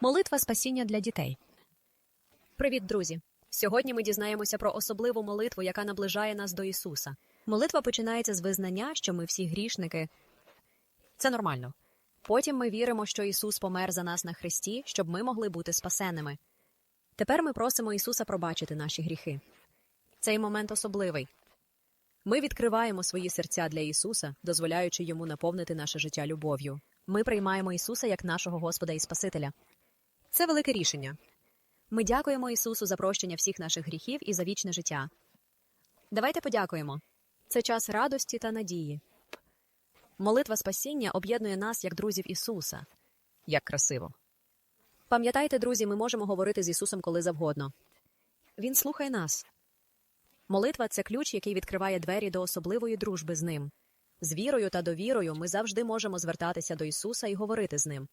Молитва спасіння для дітей. Привіт, друзі! Сьогодні ми дізнаємося про особливу молитву, яка наближає нас до Ісуса. Молитва починається з визнання, що ми всі грішники. Це нормально. Потім ми віримо, що Ісус помер за нас на хресті, щоб ми могли бути спасеними. Тепер ми просимо Ісуса пробачити наші гріхи. Цей момент особливий. Ми відкриваємо свої серця для Ісуса, дозволяючи йому наповнити наше життя любов'ю. Ми приймаємо Ісуса як нашого Господа і Спасителя. Це велике рішення. Ми дякуємо Ісусу за прощення всіх наших гріхів і за вічне життя. Давайте подякуємо. Це час радості та надії. Молитва спасіння об'єднує нас як друзів Ісуса. Як красиво. Пам'ятайте, друзі, ми можемо говорити з Ісусом коли завгодно. Він слухає нас. Молитва це ключ, який відкриває двері до особливої дружби з ним. З вірою та довірою ми завжди можемо звертатися до Ісуса і говорити з ним.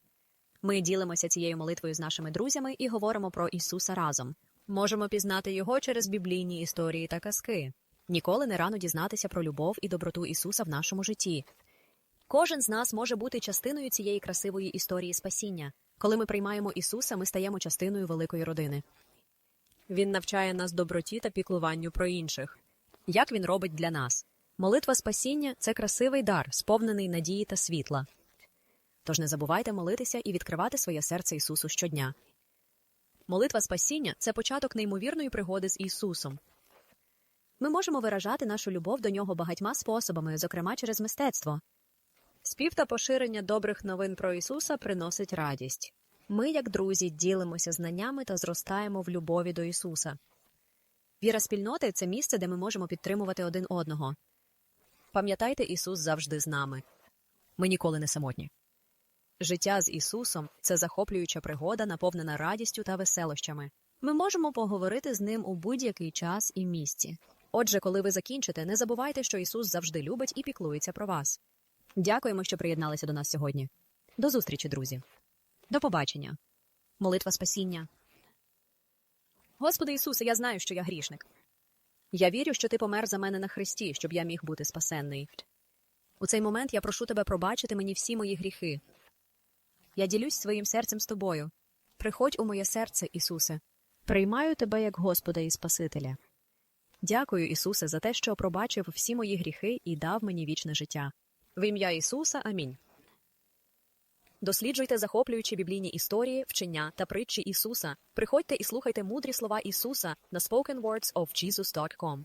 Ми ділимося цією молитвою з нашими друзями і говоримо про Ісуса разом. Можемо пізнати Його через біблійні історії та казки. Ніколи не рано дізнатися про любов і доброту Ісуса в нашому житті. Кожен з нас може бути частиною цієї красивої історії спасіння. Коли ми приймаємо Ісуса, ми стаємо частиною великої родини. Він навчає нас доброті та піклуванню про інших. Як він робить для нас? Молитва спасіння це красивий дар, сповнений надії та світла. Тож не забувайте молитися і відкривати своє серце Ісусу щодня. Молитва спасіння це початок неймовірної пригоди з Ісусом. Ми можемо виражати нашу любов до нього багатьма способами, зокрема через мистецтво. Спів та поширення добрих новин про Ісуса приносить радість. Ми, як друзі, ділимося знаннями та зростаємо в любові до Ісуса. Віра спільноти це місце, де ми можемо підтримувати один одного. Пам'ятайте, Ісус завжди з нами. Ми ніколи не самотні. Життя з Ісусом це захоплююча пригода, наповнена радістю та веселощами. Ми можемо поговорити з ним у будь-який час і місці. Отже, коли ви закінчите, не забувайте, що Ісус завжди любить і піклується про вас. Дякуємо, що приєдналися до нас сьогодні. До зустрічі, друзі. До побачення. Молитва спасіння. Господи Ісусе, я знаю, що я грішник. Я вірю, що ти помер за мене на хресті, щоб я міг бути спасенний. У цей момент я прошу тебе пробачити мені всі мої гріхи. Я ділюсь своїм серцем з тобою. Приходь у моє серце, Ісусе. Приймаю тебе як Господа і Спасителя. Дякую, Ісусе, за те, що пробачив всі мої гріхи і дав мені вічне життя. В ім'я Ісуса. Амінь. Досліджуйте захоплюючі біблійні історії, вчення та притчі Ісуса. Приходьте і слухайте мудрі слова Ісуса на spokenwordsofjesus.com.